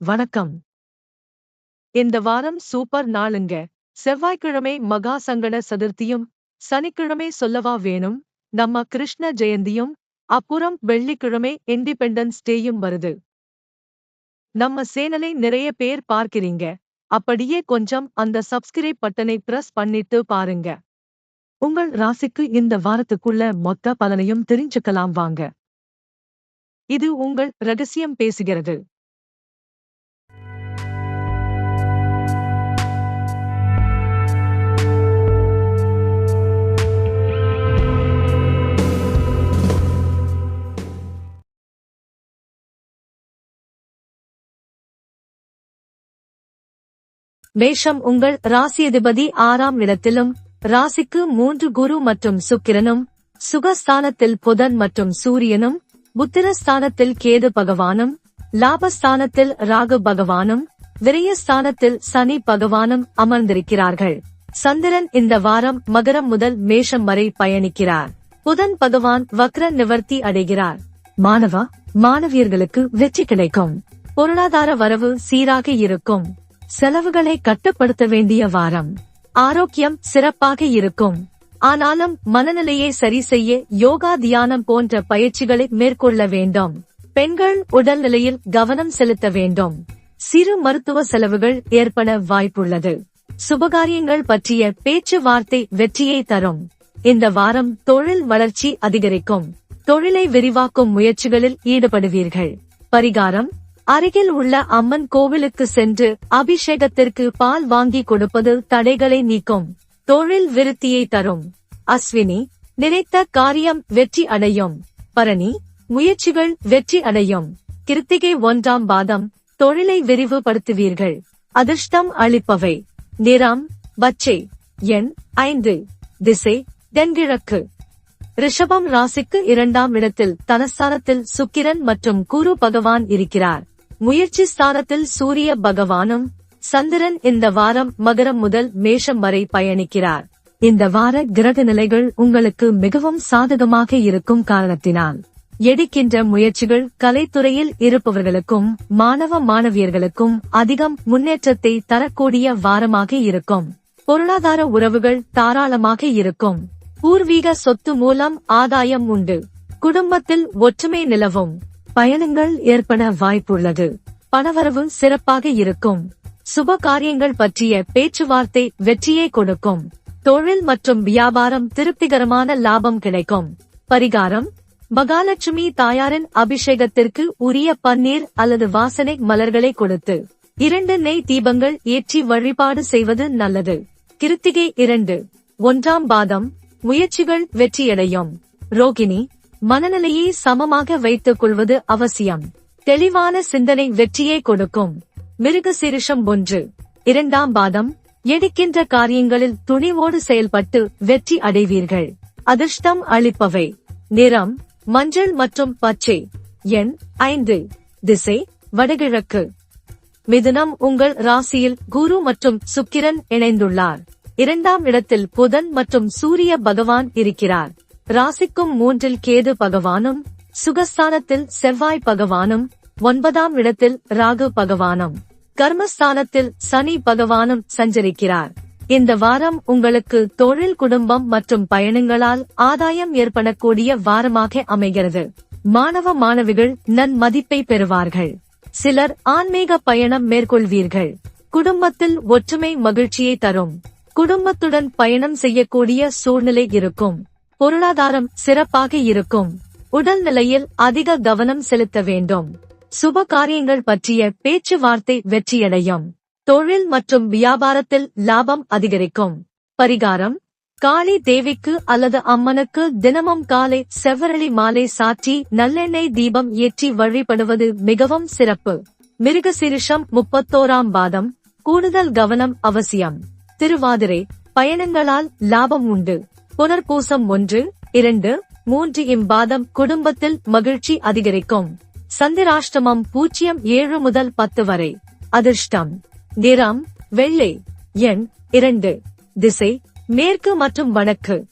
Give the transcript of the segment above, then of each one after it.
வணக்கம். இந்த வாரம் சூப்பர் நாளுங்க. செவ்வாய்க்கிழமை மகா சங்கட சதுர்த்தியும் சனிக்கிழமை சொல்லவா வேணும் நம்ம கிருஷ்ண ஜெயந்தியும் அப்புறம் வெள்ளிக்கிழமை இண்டிபெண்டன்ஸ் டேயும் வருது. நம்ம சேனலை நிறைய பேர் பார்க்கிறீங்க. அப்படியே கொஞ்சம் அந்த சப்ஸ்கிரைப் பட்டனை பிரஸ் பண்ணிட்டு பாருங்க. உங்கள் ராசிக்கு இந்த வாரத்துக்குள்ள மொத்த பலனையும் தெரிஞ்சுக்கலாம் வாங்க. இது உங்கள் ரகசியம் பேசுகிறது. மேஷம் உங்கள் ராசியதிபதி ஆறாம் இடத்திலும் ராசிக்கு மூன்று குரு மற்றும் சுக்கிரனும் சுகஸ்தானத்தில் புதன் மற்றும் சூரியனும் புத்திரஸ்தானத்தில் கேது பகவானும் லாபஸ்தானத்தில் ராகு பகவானும் விரயஸ்தானத்தில் சனி பகவானும் அமர்ந்திருக்கிறார்கள். சந்திரன் இந்த வாரம் மகரம் முதல் மேஷம் வரை பயணிக்கிறார். புதன் பகவான் வக்ர நிவர்த்தி அடைகிறார். மாணவா மாணவியர்களுக்கு வெற்றி கிடைக்கும். பொருளாதார வரவு சீராக இருக்கும். செலவுகளை கட்டுப்படுத்த வேண்டிய வாரம். ஆரோக்கியம் சிறப்பாக இருக்கும். ஆனாலும் மனநிலையை சரி செய்ய யோகா தியானம் போன்ற பயிற்சிகளை மேற்கொள்ள வேண்டும். பெண்கள் உடல்நிலையில் கவனம் செலுத்த வேண்டும். சிறு மருத்துவ செலவுகள் ஏற்பட வாய்ப்புள்ளது. சுபகாரியங்கள் பற்றிய பேச்சுவார்த்தை வெற்றியை தரும். இந்த வாரம் தொழில் வளர்ச்சி அதிகரிக்கும். தொழிலை விரிவாக்கும் முயற்சிகளில் ஈடுபடுவீர்கள். பரிகாரம் அருகில் உள்ள அம்மன் கோவிலுக்கு சென்று அபிஷேகத்திற்கு பால் வாங்கி கொடுப்பது தடைகளை நீக்கும். தொழில் விருத்தியை தரும். அஸ்வினி நினைத்த காரியம் வெற்றி அடையும். பரணி முயற்சிகள் வெற்றி அடையும். கிருத்திகை ஒன்றாம் பாதம் தொழிலை விரிவுபடுத்துவீர்கள். அதிர்ஷ்டம் அளிப்பவை. நிறம் பச்சை. எண் ஐந்து. திசை தென்கிழக்கு. ரிஷபம் ராசிக்கு இரண்டாம் இடத்தில் தனஸ்தானத்தில் சுக்கிரன் மற்றும் குரு பகவான் இருக்கிறார். முயற்சி ஸ்தானத்தில் சூரிய பகவானும் சந்திரன் இந்த வாரம் மகரம் முதல் மேஷம் வரை பயணிக்கிறார். இந்த வார கிரக நிலைகள் உங்களுக்கு மிகவும் சாதகமாக இருக்கும் காரணத்தினால் எடுக்கின்ற முயற்சிகள் கலைத்துறையில் இருப்பவர்களுக்கும் மாணவ மாணவியர்களுக்கும் அதிகம் முன்னேற்றத்தை தரக்கூடிய வாரமாக இருக்கும். பொருளாதார உறவுகள் தாராளமாக இருக்கும். பூர்வீக சொத்து மூலம் ஆதாயம் உண்டு. குடும்பத்தில் ஒற்றுமை நிலவும். பயணங்கள் ஏற்பட வாய்ப்புள்ளது. பணவரவு சிறப்பாக இருக்கும். சுப காரியங்கள் பற்றிய பேச்சுவார்த்தை வெற்றியை கொடுக்கும். தொழில் மற்றும் வியாபாரம் திருப்திகரமான லாபம் கிடைக்கும். பரிகாரம். மகாலட்சுமி தாயாரின் அபிஷேகத்திற்கு உரிய பன்னீர் அல்லது வாசனை மலர்களை கொடுத்து இரண்டு நெய் தீபங்கள் ஏற்றி வழிபாடு செய்வது நல்லது. கிருத்திகை இரண்டு. ஒன்றாம் பாதம். முயற்சிகள் வெற்றியடையும். ரோகிணி. மனநிலையை சமமாக வைத்துக் கொள்வது அவசியம். தெளிவான சிந்தனை வெற்றியை கொடுக்கும். மிருக சிருஷம் ஒன்று. இரண்டாம் பாதம். எடுக்கின்ற காரியங்களில் துணிவோடு செயல்பட்டு வெற்றி அடைவீர்கள். அதிர்ஷ்டம் அளிப்பவை. நிறம் மஞ்சள் மற்றும் பச்சை. எண் ஐந்து. திசை வடகிழக்கு. மிதுனம் உங்கள் ராசியில் குரு மற்றும் சுக்கிரன் இணைந்துள்ளார். இரண்டாம் இடத்தில் புதன் மற்றும் சூரிய பகவான் இருக்கிறார். ராசிக்கும் மூன்றில் கேது பகவானும் சுகஸ்தானத்தில் செவ்வாய் பகவானும் ஒன்பதாம் இடத்தில் ராகு பகவானும் கர்மஸ்தானத்தில் சனி பகவானும் சஞ்சரிக்கிறார். இந்த வாரம் உங்களுக்கு தொழில் குடும்பம் மற்றும் பயணங்களால் ஆதாயம் ஏற்படக்கூடிய வாரமாக அமைகிறது. மாணவ மாணவிகள் நன் மதிப்பை பெறுவார்கள். சிலர் ஆன்மீக பயணம் மேற்கொள்வீர்கள். குடும்பத்தில் ஒற்றுமை மகிழ்ச்சியை தரும். குடும்பத்துடன் பயணம் செய்யக்கூடிய சூழ்நிலை இருக்கும். பொருளாதாரம் சிறப்பாக இருக்கும். உடல் நிலையில் அதிக கவனம் செலுத்த வேண்டும். சுப காரியங்கள் பற்றிய பேச்சுவார்த்தை வெற்றியடையும். தொழில் மற்றும் வியாபாரத்தில் லாபம் அதிகரிக்கும். பரிகாரம் காளி தேவிக்கு அல்லது அம்மனுக்கு தினமும் காலை செவ்வரளி மாலை சாற்றி நல்லெண்ணெய் தீபம் ஏற்றி வழிபடுவது மிகவும் சிறப்பு. மிருகசீரிஷம் முப்பத்தோராம் பாதம் கூடுதல் கவனம் அவசியம். திருவாதிரை பயணங்களால் லாபம் உண்டு. புனர்பூசம் ஒன்று இரண்டு மூன்று இம்பாதம் குடும்பத்தில் மகிழ்ச்சி அதிகரிக்கும். சந்திராஷ்டமம் பூஜ்ஜியம் ஏழு முதல் பத்து வரை. அதிர்ஷ்டம். நிறம் வெள்ளை. எண் இரண்டு. திசை மேற்கு மற்றும் வடக்கு.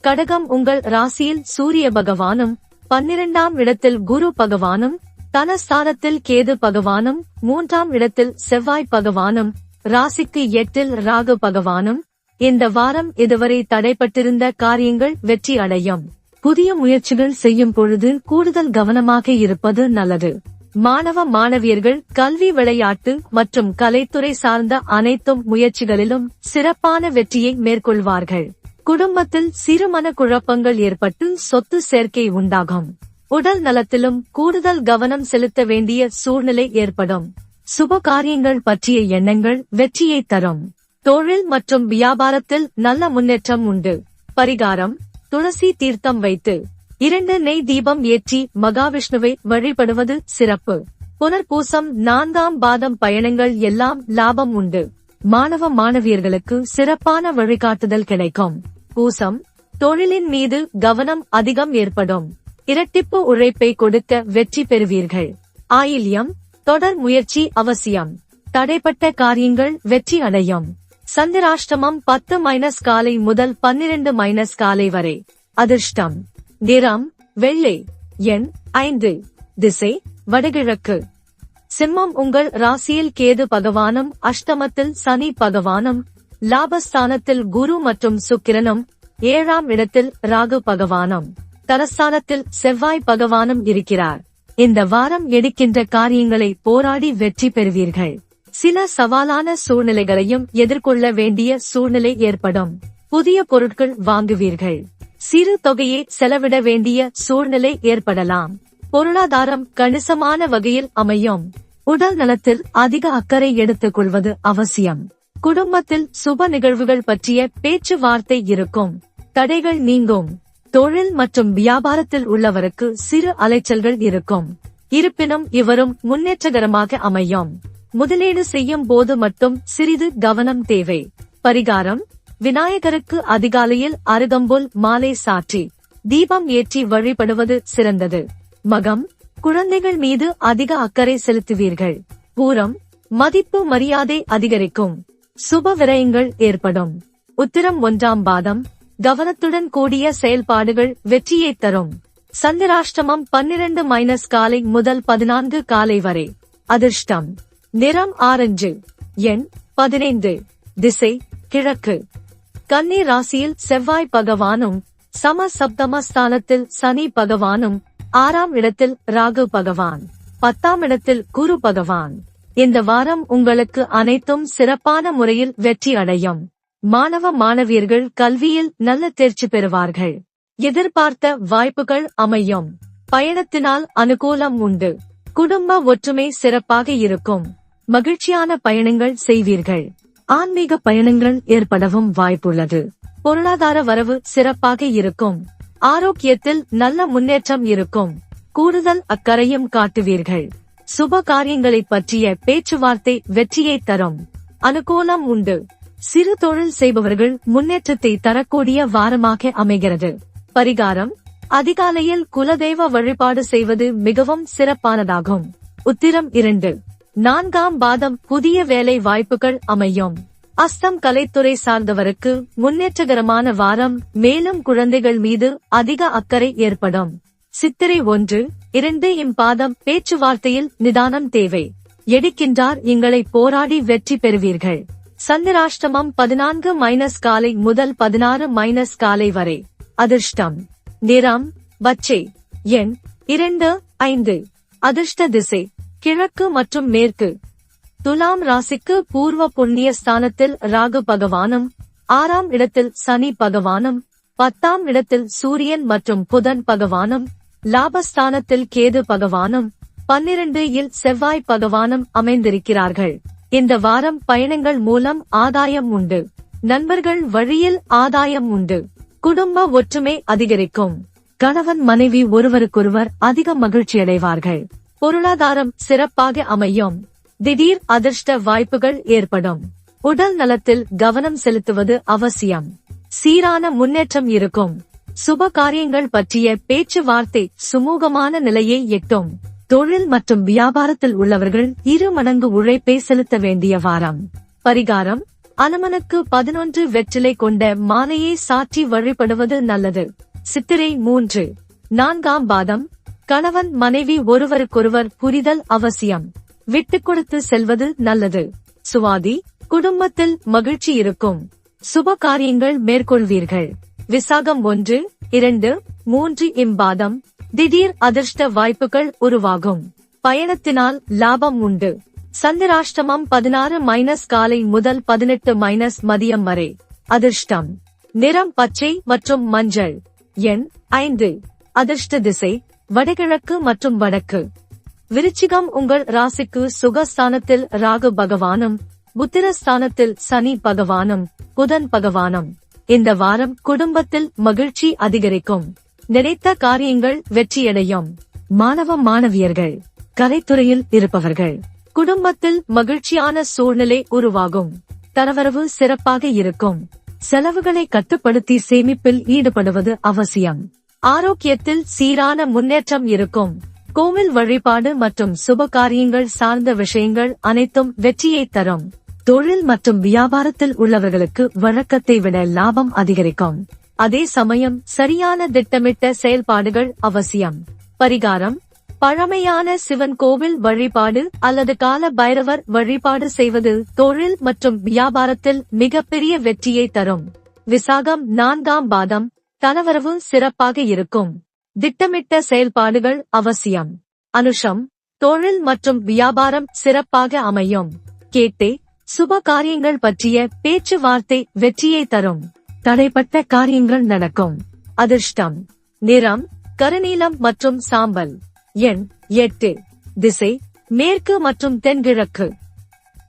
கடகம் உங்கள் ராசியில் சூரிய பகவானும் பன்னிரண்டாம் இடத்தில் குரு பகவானும் தனஸ்தானத்தில் கேது பகவானும் மூன்றாம் இடத்தில் செவ்வாய் பகவானும் ராசிக்கு எட்டில் ராகு பகவானும் இந்த வாரம் இதுவரை தடைப்பட்டிருந்த காரியங்கள் வெற்றி அடையும். புதிய முயற்சிகள் செய்யும் பொழுது கூடுதல் கவனமாக இருப்பது நல்லது. மாணவ மாணவியர்கள் கல்வி விளையாட்டு மற்றும் கலைத்துறை சார்ந்த அனைத்தும் முயற்சிகளிலும் சிறப்பான வெற்றியை மேற்கொள்வார்கள். குடும்பத்தில் சிறுமன குழப்பங்கள் ஏற்பட்டு சொத்து சேர்க்கை உண்டாகும். உடல் நலத்திலும் கூடுதல் கவனம் செலுத்த வேண்டிய சூழ்நிலை ஏற்படும். சுப காரியங்கள் பற்றிய எண்ணங்கள் வெற்றியை தரும். தொழில் மற்றும் வியாபாரத்தில் நல்ல முன்னேற்றம் உண்டு. பரிகாரம் துளசி தீர்த்தம் வைத்து இரண்டு நெய் தீபம் ஏற்றி மகாவிஷ்ணுவை வழிபடுவது சிறப்பு. புனர்பூசம் நான்காம் பாதம் பயணங்கள் எல்லாம் லாபம் உண்டு. மாணவ மாணவியர்களுக்கு சிறப்பான வழிகாட்டுதல் கிடைக்கும். பூசம் தொழிலின் மீது கவனம் அதிகம் ஏற்படும். இரட்டிப்பு உழைப்பை கொடுக்க வெற்றி பெறுவீர்கள். ஆயில்யம் தொடர் முயற்சி அவசியம். தடைப்பட்ட காரியங்கள் வெற்றி அடையும். சந்திராஷ்டமம் பத்து மைனஸ் காலை முதல் பன்னிரண்டு மைனஸ் காலை வரை. அதிர்ஷ்டம். நிறம் வெள்ளை. எண் ஐந்து. திசை வடகிழக்கு. சிம்மம் உங்கள் ராசியில் கேது பகவானும் அஷ்டமத்தில் சனி பகவானும் லாபஸ்தானத்தில் குரு மற்றும் சுக்கிரனும் ஏழாம் இடத்தில் ராகு பகவானும் தரஸ்தானத்தில் செவ்வாய் பகவானும் இருக்கிறார். இந்த வாரம் எடுக்கின்ற காரியங்களை போராடி வெற்றி பெறுவீர்கள். சில சவாலான சூழ்நிலைகளையும் எதிர்கொள்ள வேண்டிய சூழ்நிலை ஏற்படும். புதிய பொருட்கள் வாங்குவீர்கள். சிறு தொகையை செலவிட வேண்டிய சூழ்நிலை ஏற்படலாம். பொருளாதாரம் கணிசமான வகையில் அமையும். உடல் நலத்தில் அதிக அக்கறை எடுத்துக் கொள்வது அவசியம். குடும்பத்தில் சுப நிகழ்வுகள் பற்றிய பேச்சுவார்த்தை இருக்கும். தடைகள் நீங்கும். தொழில் மற்றும் வியாபாரத்தில் உள்ளவருக்கு சிறு அலைச்சல்கள் இருக்கும். இருப்பினும் இவரும் முன்னேற்றகரமாக அமையும். முதலீடு செய்யும் போது மட்டும் சிறிது கவனம் தேவை. பரிகாரம். விநாயகருக்கு அதிகாலையில் அருகம்புல் மாலை சாற்றி தீபம் ஏற்றி வழிபடுவது சிறந்தது. மகம். குழந்தைகள் மீது அதிக அக்கறை செலுத்துவீர்கள். பூரம். மதிப்பு மரியாதை அதிகரிக்கும். சுப விரயங்கள் ஏற்படும். உத்திரம் ஒன்றாம் பாதம். கவனத்துடன் கூடிய செயல்பாடுகள் வெற்றியை தரும். சந்திராஷ்டமம் பன்னிரண்டு மைனஸ் காலை முதல் பதினான்கு காலை வரை. அதிர்ஷ்டம். நிறம் ஆரஞ்சு. எண் பதினைந்து. திசை கிழக்கு. கன்னி ராசியில் செவ்வாய் பகவானும் சம சப்தம ஸ்தானத்தில் சனி பகவானும் ஆறாம் இடத்தில் ராகு பகவான் பத்தாம் இடத்தில் குரு பகவான். இந்த வாரம் உங்களுக்கு அனைத்தும் சிறப்பான முறையில் வெற்றி அடையும். மாணவ மாணவியர்கள் கல்வியில் நல்ல தேர்ச்சி பெறுவார்கள். எதிர்பார்த்த வாய்ப்புகள் அமையும். பயணத்தினால் அனுகூலம் உண்டு. குடும்ப ஒற்றுமை சிறப்பாக இருக்கும். மகிழ்ச்சியான பயணங்கள் செய்வீர்கள். ஆன்மீக பயணங்கள் ஏற்படவும் வாய்ப்புள்ளது. பொருளாதார வரவு சிறப்பாக இருக்கும். ஆரோக்கியத்தில் நல்ல முன்னேற்றம் இருக்கும். கூடுதல் அக்கறையும் காட்டுவீர்கள். சுப காரியங்களை பற்றிய பேச்சுவார்த்தை வெற்றியை தரும். அனுகூலம் உண்டு. சிறு தொழில் செய்பவர்கள் முன்னேற்றத்தை தரக்கூடிய வாரமாக அமைகிறது. பரிகாரம். அதிகாலையில் குலதெய்வ வழிபாடு செய்வது மிகவும் சிறப்பானதாகும். உத்திரம் இரண்டு. நான்காம் பாதம் புதிய வேலை வாய்ப்புகள் அமையும். அஸ்தம் கலைத்துறை சார்ந்தவருக்கு முன்னேற்றகரமான வாரம் மேலும் குழந்தைகள் மீது அதிக அக்கறை ஏற்படும். சித்திரை ஒன்று இரண்டு இம்பாதம் பேச்சுவார்த்தையில் நிதானம் தேவை. எடுக்கின்றார் எங்களை போராடி வெற்றி பெறுவீர்கள். சந்திராஷ்டமம் பதினான்கு மைனஸ் காலை முதல் பதினாறு மைனஸ் காலை வரை. அதிர்ஷ்டம். நிறம் பச்சை. எண் இரண்டு ஐந்து. அதிர்ஷ்ட திசை. கிழக்கு மற்றும் மேற்கு. துலாம் ராசிக்கு பூர்வ புண்ணிய ஸ்தானத்தில் ராகு பகவானும் ஆறாம் இடத்தில் சனி பகவானும் பத்தாம் இடத்தில் சூரியன் மற்றும் புதன் பகவானும் லாபஸ்தானத்தில் கேது பகவானும் பன்னிரண்டு இல் செவ்வாய் பகவானும் அமைந்திருக்கிறார்கள். இந்த வாரம் பயணங்கள் மூலம் ஆதாயம் உண்டு. நண்பர்கள் வழியில் ஆதாயம் உண்டு. குடும்ப ஒற்றுமை அதிகரிக்கும். கணவன் மனைவி ஒருவருக்கொருவர் அதிக மகிழ்ச்சியடைவார்கள். பொருளாதாரம் சிறப்பாக அமையும். திடீர் அதிர்ஷ்ட வாய்ப்புகள் ஏற்படும். உடல் நலத்தில் கவனம் செலுத்துவது அவசியம். சீரான முன்னேற்றம் இருக்கும். சுப காரியங்கள் பற்றிய பேச்சுவார்த்தை சுமூகமான நிலையை எட்டும். தொழில் மற்றும் வியாபாரத்தில் உள்ளவர்கள் இரு மடங்கு உழைப்பை செலுத்த வேண்டிய வாரம். பரிகாரம் அனுமனுக்கு பதினொன்று வெற்றிலை கொண்ட மாலையை சாற்றி வழிபடுவது நல்லது. சித்திரை மூன்று நான்காம் பாதம் கணவன் மனைவி ஒருவருக்கொருவர் புரிதல் அவசியம். விட்டுக் கொடுத்து செல்வது நல்லது. சுவாதி குடும்பத்தில் மகிழ்ச்சி இருக்கும். சுப காரியங்கள் மேற்கொள்வீர்கள். விசாகம் ஒன்று இரண்டு மூன்று இம்பாதம். திடீர் அதிர்ஷ்ட வாய்ப்புகள் உருவாகும். பயணத்தினால் லாபம் உண்டு. சந்திராஷ்டமம் பதினாறு மைனஸ் காலை முதல் பதினெட்டு மைனஸ் மதியம் வரை. அதிர்ஷ்டம். நிறம் பச்சை மற்றும் மஞ்சள். எண் ஐந்து. அதிர்ஷ்ட திசை வடகிழக்கு மற்றும் வடக்கு. விருச்சிகம் உங்கள் ராசிக்கு சுகஸ்தானத்தில் ராகு பகவானும் புத்திரஸ்தானத்தில் சனி பகவானும் புதன் பகவானும். இந்த வாரம் குடும்பத்தில் மகிழ்ச்சி அதிகரிக்கும். நினைத்த காரியங்கள் வெற்றியடையும். மாணவ மாணவியர்கள் கலைத்துறையில் இருப்பவர்கள். குடும்பத்தில் மகிழ்ச்சியான சூழ்நிலை உருவாகும். தரவரவு சிறப்பாக இருக்கும். செலவுகளை கட்டுப்படுத்தி சேமிப்பில் ஈடுபடுவது அவசியம். ஆரோக்கியத்தில் சீரான முன்னேற்றம் இருக்கும். கோவில் வழிபாடு மற்றும் சுப காரியங்கள் சார்ந்த விஷயங்கள் அனைத்தும் வெற்றியை தரும். தொழில் மற்றும் வியாபாரத்தில் உள்ளவர்களுக்கு வழக்கத்தை விட லாபம் அதிகரிக்கும். அதே சமயம் சரியான திட்டமிட்ட செயல்பாடுகள் அவசியம். பரிகாரம். பழமையான சிவன் கோவில் வழிபாடு அல்லது கால பைரவர் வழிபாடு செய்வது தொழில் மற்றும் வியாபாரத்தில் மிகப்பெரிய வெற்றியை தரும். விசாகம் நான்காம் பாதம் தனவரவு சிறப்பாக இருக்கும். திட்டமிட்ட செயல்பாடுகள் அவசியம். அனுஷம் தொழில் மற்றும் வியாபாரம் சிறப்பாக அமையும். கேட்டே சுப காரியங்கள் பற்றிய பேச்சுவார்த்தை வெற்றியை தரும். தடைப்பட்ட காரியங்கள் நடக்கும். அதிர்ஷ்டம் நிறம் கருநீலம் மற்றும் சாம்பல். எண் எட்டு. திசை மேற்கு மற்றும் தென்கிழக்கு.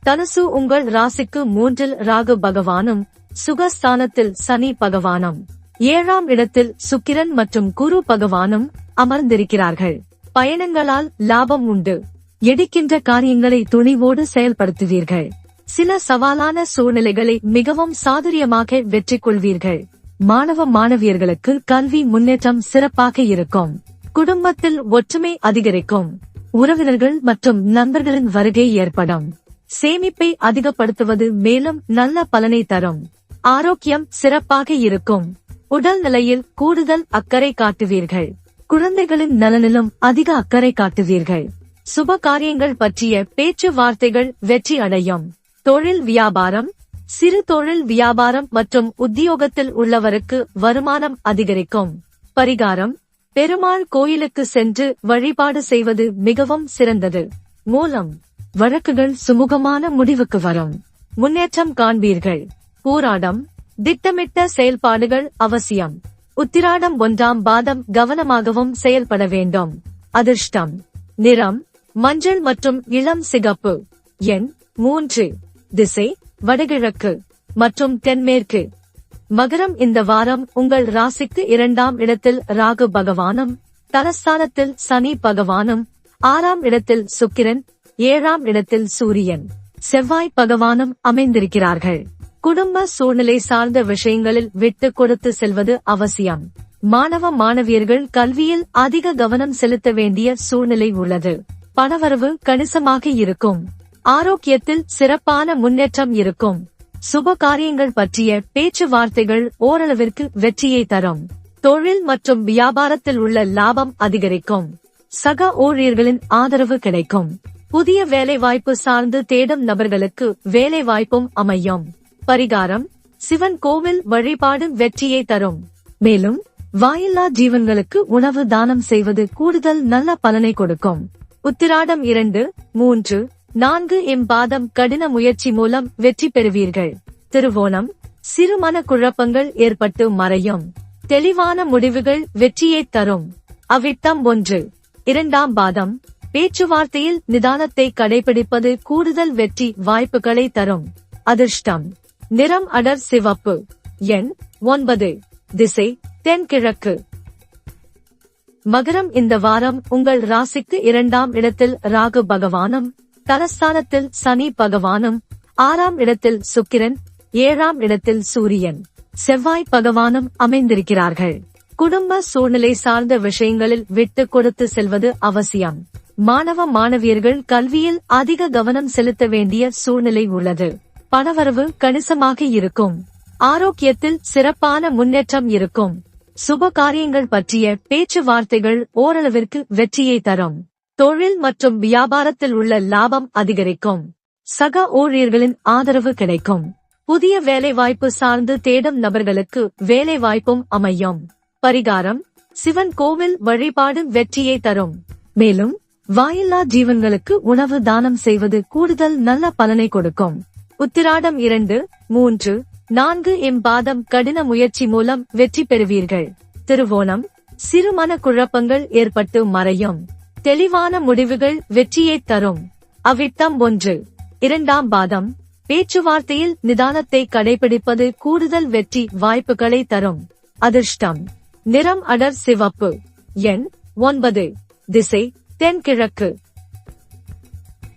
தனுசு உங்கள் ராசிக்கு மூன்றில் ராகு பகவானும் சுகஸ்தானத்தில் சனி பகவானும். ஏழாம் இடத்தில் சுக்கிரன் மற்றும் குரு பகவானும் அமர்ந்திருக்கிறார்கள். பயணங்களால் லாபம் உண்டு. எடுக்கின்ற காரியங்களை துணிவோடு செயல்படுத்துவீர்கள். சில சவாலான சூழ்நிலைகளை மிகவும் சாதுரியமாக வெற்றி கொள்வீர்கள். மாணவ மாணவியர்களுக்கு கல்வி முன்னேற்றம் சிறப்பாக இருக்கும். குடும்பத்தில் ஒற்றுமை அதிகரிக்கும். உறவினர்கள் மற்றும் நண்பர்களின் வருகை ஏற்படும். சேமிப்பை அதிகப்படுத்துவது மேலும் நல்ல பலனை தரும். ஆரோக்கியம் சிறப்பாக இருக்கும். உடல் நிலையில் கூடுதல் அக்கறை காட்டுவீர்கள். குழந்தைகளின் நலனிலும் அதிக அக்கறை காட்டுவீர்கள். சுப காரியங்கள் பற்றிய பேச்சுவார்த்தைகள் வெற்றி அடையும். தொழில் வியாபாரம் சிறு தொழில் வியாபாரம் மற்றும் உத்தியோகத்தில் உள்ளவருக்கு வருமானம் அதிகரிக்கும். பரிகாரம் பெருமாள் கோயிலுக்கு சென்று வழிபாடு செய்வது மிகவும் சிறந்தது. மூலம் வழக்குகள் சுமூகமான முடிவுக்கு வரும். முன்னேற்றம் காண்பீர்கள். போராடம் திட்டமிட்ட செயல்பாடுகள் அவசியம். உத்திராடம் ஒன்றாம் பாதம் கவனமாகவும் செயல்பட வேண்டும். அதிர்ஷ்டம். நிறம் மஞ்சள் மற்றும் இளம் சிகப்பு. எண் மூன்று. திசை வடகிழக்கு மற்றும் தென்மேற்கு. மகரம் இந்த வாரம் உங்கள் ராசிக்கு இரண்டாம் இடத்தில் ராகு பகவானும் தலஸ்தானத்தில் சனி பகவானும் ஆறாம் இடத்தில் சுக்கிரன் ஏழாம் இடத்தில் சூரியன். செவ்வாய் பகவானும் அமைந்திருக்கிறார்கள். குடும்ப சூழ்நிலை சார்ந்த விஷயங்களில் விட்டு கொடுத்து செல்வது அவசியம். மாணவ மாணவியர்கள் கல்வியில் அதிக கவனம் செலுத்த வேண்டிய சூழ்நிலை உள்ளது. பணவரவு கணிசமாக இருக்கும். ஆரோக்கியத்தில் சிறப்பான முன்னேற்றம் இருக்கும். சுப காரியங்கள் பற்றிய பேச்சுவார்த்தைகள் ஓரளவிற்கு வெற்றியை தரும். தொழில் மற்றும் வியாபாரத்தில் உள்ள லாபம் அதிகரிக்கும். சக ஊழியர்களின் ஆதரவு கிடைக்கும். புதிய வேலைவாய்ப்பு சார்ந்து தேடும் நபர்களுக்கு வேலைவாய்ப்பும் அமையும். பரிகாரம் சிவன் கோவில் வழிபாடு வெற்றியை தரும். மேலும் வாயில்லா ஜீவன்களுக்கு உணவு தானம் செய்வது கூடுதல் நல்ல பலனை கொடுக்கும். உத்திராடம் இரண்டு மூன்று நான்கு இம்பாதம் கடின முயற்சி மூலம் வெற்றி பெறுவீர்கள். திருவோணம் சிறுமன குழப்பங்கள் ஏற்பட்டு மறையும். தெளிவான முடிவுகள் வெற்றியை தரும். அவிட்டம் ஒன்று இரண்டாம் பாதம் பேச்சுவார்த்தையில் நிதானத்தை கடைபிடிப்பது கூடுதல் வெற்றி வாய்ப்புகளை தரும். அதிர்ஷ்டம் நிறம் அடர் சிவப்பு. எண் ஒன்பது. திசை தென்கிழக்கு. மகரம் இந்த வாரம் உங்கள் ராசிக்கு இரண்டாம் இடத்தில் ராகு பகவானும் தலஸ்தானத்தில் சனி பகவானும் ஆறாம் இடத்தில் சுக்கிரன் ஏழாம் இடத்தில் சூரியன். செவ்வாய் பகவானும் அமைந்திருக்கிறார்கள். குடும்ப சூழ்நிலை சார்ந்த விஷயங்களில் விட்டு கொடுத்து செல்வது அவசியம். மாணவ மாணவியர்கள் கல்வியில் அதிக கவனம் செலுத்த வேண்டிய சூழ்நிலை உள்ளது. பணவரவு கணிசமாக இருக்கும். ஆரோக்கியத்தில் சிறப்பான முன்னேற்றம் இருக்கும். சுப காரியங்கள் பற்றிய பேச்சுவார்த்தைகள் ஓரளவிற்கு வெற்றியை தரும். தொழில் மற்றும் வியாபாரத்தில் உள்ள லாபம் அதிகரிக்கும். சக ஊழியர்களின் ஆதரவு கிடைக்கும். புதிய வேலைவாய்ப்பு சார்ந்து தேடும் நபர்களுக்கு வேலைவாய்ப்பும் அமையும். பரிகாரம் சிவன் கோவில் வழிபாடு வெற்றியை தரும். மேலும் வாயில்லா ஜீவன்களுக்கு உணவு தானம் செய்வது கூடுதல் நல்ல பலனை கொடுக்கும். உத்திராடம் இரண்டு மூன்று நான்கு எம்பாதம் கடின முயற்சி மூலம் வெற்றி பெறுவீர்கள். திருவோணம். சிறுமன குழப்பங்கள் ஏற்பட்டு மறையும். தெளிவான முடிவுகள் வெற்றியை தரும். அவிட்டம் ஒன்று. இரண்டாம் பாதம். பேச்சுவார்த்தையில் நிதானத்தை கடைபிடிப்பது கூடுதல் வெற்றி வாய்ப்புகளை தரும். அதிர்ஷ்டம். நிறம் அடர் சிவப்பு. எண் ஒன்பது. திசை தென்கிழக்கு.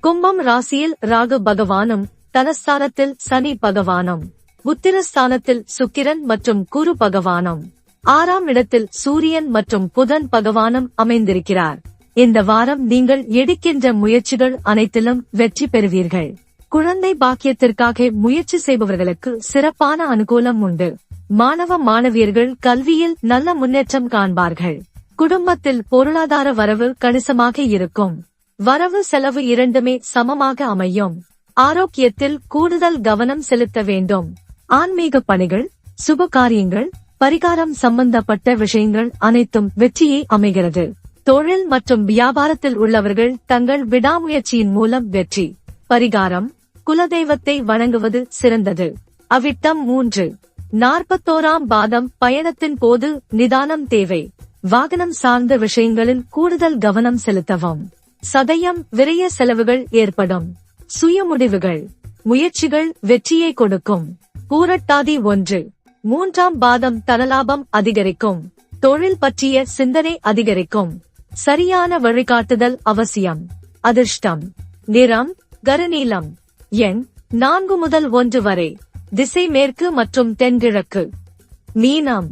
கும்பம் ராசியில் ராகு பகவானும் தனஸ்தானத்தில் சனி பகவானும் புத்திரஸ்தானத்தில் சுக்கிரன் மற்றும் குரு பகவானும். ஆறாம் இடத்தில் சூரியன் மற்றும் புதன் பகவானும் அமைந்திருக்கிறார். இந்த வாரம் நீங்கள் எடுக்கின்ற முயற்சிகள் அனைத்திலும் வெற்றி பெறுவீர்கள். குழந்தை பாக்கியத்திற்காக முயற்சி செய்பவர்களுக்கு சிறப்பான அனுகூலம் உண்டு. மாணவ மாணவியர்கள் கல்வியில் நல்ல முன்னேற்றம் காண்பார்கள். குடும்பத்தில் பொருளாதார வரவு கணிசமாக இருக்கும். வரவு செலவு இரண்டுமே சமமாக அமையும். ஆரோக்கியத்தில் கூடுதல் கவனம் செலுத்த வேண்டும். ஆன்மீக பணிகள் சுப காரியங்கள் பரிகாரம் சம்பந்தப்பட்ட விஷயங்கள் அனைத்தும் வெற்றியை அமைகிறது. தொழில் மற்றும் வியாபாரத்தில் உள்ளவர்கள் தங்கள் விடாமுயற்சியின் மூலம் வெற்றி. பரிகாரம் குலதெய்வத்தை வணங்குவது சிறந்தது. அவிட்டம் மூன்று. நாற்பத்தோராம் பாதம் பயணத்தின் போது நிதானம் தேவை. வாகனம் சார்ந்த விஷயங்களில் கூடுதல் கவனம் செலுத்தவும். சதயம் விரைய செலவுகள் ஏற்படும். சுய முடிவுகள் முயற்சிகள் வெற்றியை கொடுக்கும். பூரட்டாதி ஒன்று. மூன்றாம் பாதம் தனலாபம் அதிகரிக்கும். தொழில் பற்றிய சிந்தனை அதிகரிக்கும். சரியான வழிகாட்டுதல் அவசியம். அதிர்ஷ்டம். நிறம் கருநீலம். எண் நான்கு முதல் ஒன்று வரை. திசை மேற்கு மற்றும் தென்கிழக்கு. மீனம்.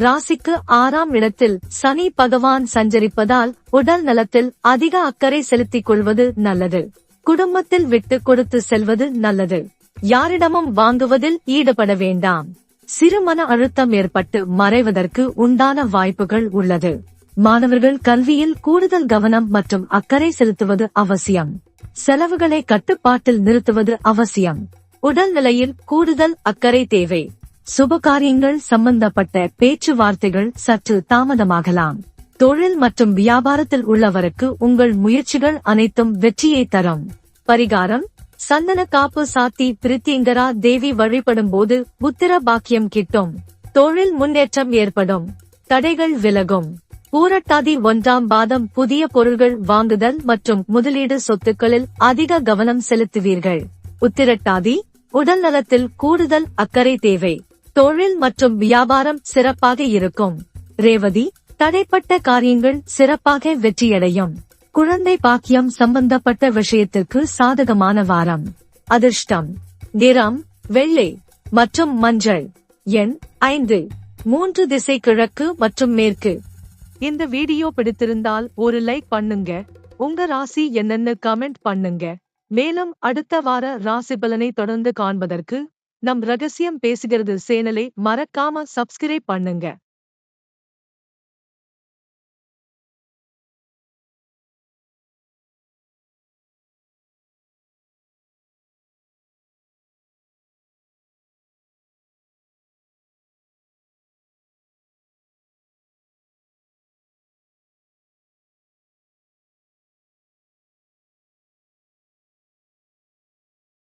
ராசிக்கு ஆறாம் இடத்தில் சனி பகவான் சஞ்சரிப்பதால் உடல் நலத்தில் அதிக அக்கறை செலுத்திக் கொள்வது நல்லது. குடும்பத்தில் விட்டு கொடுத்து செல்வது நல்லது. யாரிடமும் வாங்குவதில் ஈடுபட வேண்டாம். சிறுமன அழுத்தம் ஏற்பட்டு மறைவதற்கு உண்டான வாய்ப்புகள் உள்ளது. மாணவர்கள் கல்வியில் கூடுதல் கவனம் மற்றும் அக்கறை செலுத்துவது அவசியம். செலவுகளை கட்டுப்பாட்டில் நிறுத்துவது அவசியம். உடல் நிலையில் கூடுதல் அக்கறை தேவை. சுபகாரியங்கள் சம்பந்தப்பட்ட பேச்சுவார்த்தைகள் சற்று தாமதமாகலாம். தொழில் மற்றும் வியாபாரத்தில் உள்ளவருக்கு உங்கள் முயற்சிகள் அனைத்தும் வெற்றியை தரும். பரிகாரம் சந்தன காப்பு சாத்தி பிரித்தியங்கரா தேவி வழிபடும் போது புத்திர பாக்கியம் கிட்டும். தொழில் முன்னேற்றம் ஏற்படும். தடைகள் விலகும். பூரட்டாதி ஒன்றாம் பாதம் புதிய பொருள்கள் வாங்குதல் மற்றும் முதலீடு சொத்துக்களில் அதிக கவனம் செலுத்துவீர்கள். உத்திரட்டாதி உடல் நலத்தில் கூடுதல் அக்கறை தேவை. தொழில் மற்றும் வியாபாரம் சிறப்பாக இருக்கும். ரேவதி தடைப்பட்ட காரியங்கள் சிறப்பாக வெற்றியடையும். குழந்தை பாக்கியம் சம்பந்தப்பட்ட விஷயத்திற்கு சாதகமான வாரம். அதிர்ஷ்டம். நிறம் வெள்ளை மற்றும் மஞ்சள். எண் ஐந்து. மூன்று திசை கிழக்கு மற்றும் மேற்கு. இந்த வீடியோ பிடித்திருந்தால் ஒரு லைக் பண்ணுங்க. உங்க ராசி என்னன்னு கமெண்ட் பண்ணுங்க. மேலும் அடுத்த வார ராசி பலனை தொடர்ந்து காண்பதற்கு நம் ரகசியம் பேசுகிறது சேனலை மறக்காம சப்ஸ்கிரைப் பண்ணுங்க.